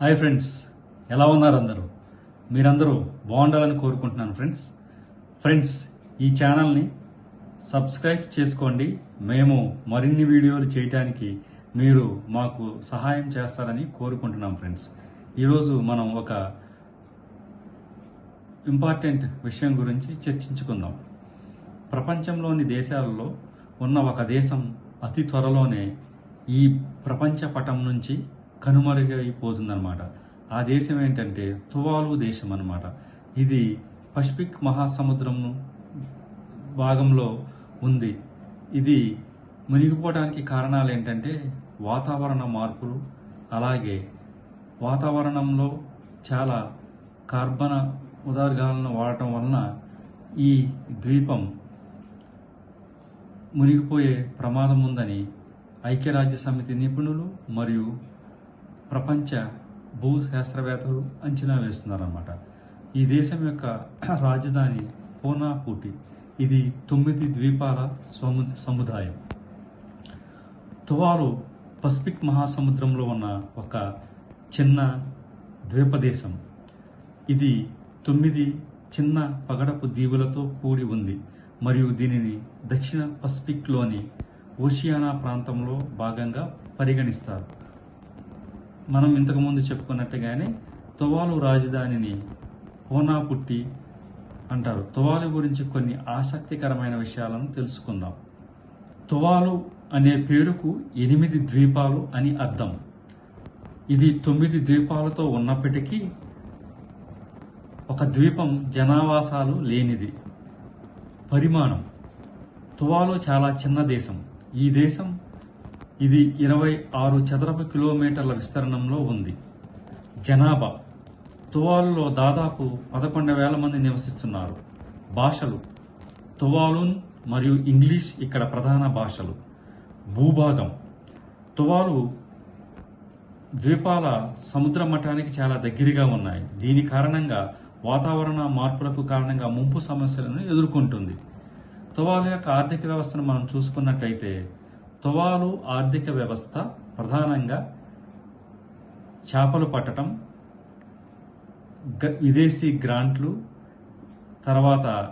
Hi friends ఎలా ఉన్నారు అందరూ? మీరందరూ బాగుండాలని కోరుకుంటున్నాను ఫ్రెండ్స్. ఫ్రెండ్స్ ఈ ఛానల్ని సబ్స్క్రైబ్ చేసుకోండి. మేము మరిన్ని వీడియోలు చేయటానికి మీరు మాకు సహాయం చేస్తారని కోరుకుంటున్నాం ఫ్రెండ్స్. ఈరోజు మనం ఒక ఇంపార్టెంట్ విషయం గురించి చర్చించుకుందాం. ప్రపంచంలోని దేశాలలో ఉన్న ఒక దేశం అతి త్వరలోనే ఈ ప్రపంచ పటం నుంచి కనుమరుగైపోతుందన్నమాట. ఆ దేశం ఏంటంటే తువాలు దేశం అన్నమాట. ఇది పసిఫిక్ మహాసముద్రం భాగంలో ఉంది. ఇది మునిగిపోవడానికి కారణాలు ఏంటంటే వాతావరణ మార్పులు అలాగే వాతావరణంలో చాలా కార్బన ఉదార్గాలను వాడటం వలన ఈ ద్వీపం మునిగిపోయే ప్రమాదం ఉందని ఐక్యరాజ్య సమితి నిపుణులు మరియు ప్రపంచ భూ శాస్త్రవేత్తలు అంచనా వేస్తున్నారన్నమాట. ఈ దేశం యొక్క రాజధాని పూనాపూటి ఇది తొమ్మిది ద్వీపాల సము సముదాయం. తువాలు పసిఫిక్ మహాసముద్రంలో ఉన్న ఒక చిన్న ద్వీపదేశం. ఇది తొమ్మిది చిన్న పగడపు దీవులతో కూడి ఉంది. మరియు దీనిని దక్షిణ పసిఫిక్లోని ఓషియానా ప్రాంతంలో భాగంగా పరిగణిస్తారు. మనం ఇంతకుముందు చెప్పుకున్నట్టుగానే తువాలు రాజధానిని హోనాపుట్టి అంటారు. తువాలు గురించి కొన్ని ఆసక్తికరమైన విషయాలను తెలుసుకుందాం. తువాలు అనే పేరుకు ఎనిమిది ద్వీపాలు అని అర్థం. ఇది తొమ్మిది ద్వీపాలతో ఉన్నప్పటికీ ఒక ద్వీపం జనావాసాలు లేనిది. పరిమాణం. తువాలో చాలా చిన్న దేశం. ఈ దేశం ఇది ఇరవై ఆరు చదరపు కిలోమీటర్ల విస్తరణంలో ఉంది. జనాభా. తువాలులో దాదాపు పదకొండు వేల మంది నివసిస్తున్నారు. భాషలు. తువాలున్ మరియు ఇంగ్లీష్ ఇక్కడ ప్రధాన భాషలు. భూభాగం. తువాలు ద్వీపాల సముద్ర మఠానికి చాలా దగ్గరగా ఉన్నాయి. దీని కారణంగా వాతావరణ మార్పులకు కారణంగా ముంపు సమస్యలను ఎదుర్కొంటుంది. తువాలు యొక్క ఆర్థిక వ్యవస్థను మనం చూసుకున్నట్టయితే తువాలు ఆర్థిక వ్యవస్థ ప్రధానంగా చేపలు పట్టడం గ- విదేశీ గ్రాంట్లు తర్వాత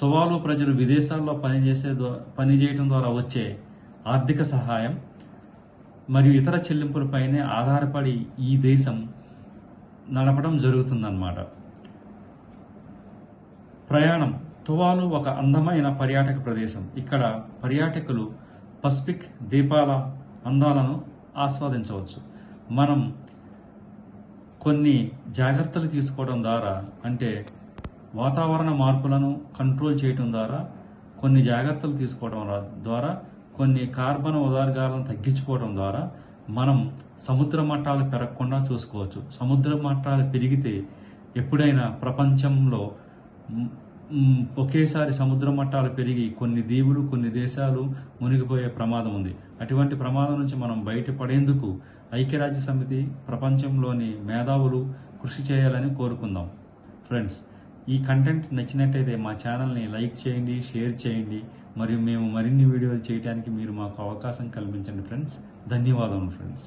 తువాలు ప్రజలు విదేశాల్లో పనిచేసే ద్వా- పనిచేయడం ద్వారా వచ్చే ఆర్థిక సహాయం మరియు ఇతర చెల్లింపులపైనే ఆధారపడి ఈ దేశం నడపడం జరుగుతుందన్నమాట. ప్రయాణం. తువాలు ఒక అందమైన పర్యాటక ప్రదేశం. ఇక్కడ పర్యాటకులు పసిఫిక్ దీపాల అందాలను ఆస్వాదించవచ్చు. మనం కొన్ని జాగ్రత్తలు తీసుకోవడం ద్వారా అంటే వాతావరణ మార్పులను కంట్రోల్ చేయడం ద్వారా కొన్ని జాగ్రత్తలు తీసుకోవడం ద్వారా కొన్ని కార్బన్ ఉదార్గాలను తగ్గించుకోవడం ద్వారా మనం సముద్ర మట్టాలు పెరగకుండా చూసుకోవచ్చు. సముద్ర మట్టాలు పెరిగితే ఎప్పుడైనా ప్రపంచంలో ఒకేసారి సముద్ర మట్టాలు పెరిగి కొన్ని దీవులు కొన్ని దేశాలు మునిగిపోయే ప్రమాదం ఉంది. అటువంటి ప్రమాదం నుంచి మనం బయటపడేందుకు ఐక్యరాజ్య సమితి ప్రపంచంలోని మేధావులు కృషి చేయాలని కోరుకుందాం. ఫ్రెండ్స్ ఈ కంటెంట్ నచ్చినట్టయితే మా ఛానల్ని లైక్ చేయండి షేర్ చేయండి. మరియు మేము మరిన్ని వీడియోలు చేయడానికి మీరు మాకు అవకాశం కల్పించండి ఫ్రెండ్స్ ధన్యవాదములు ఫ్రెండ్స్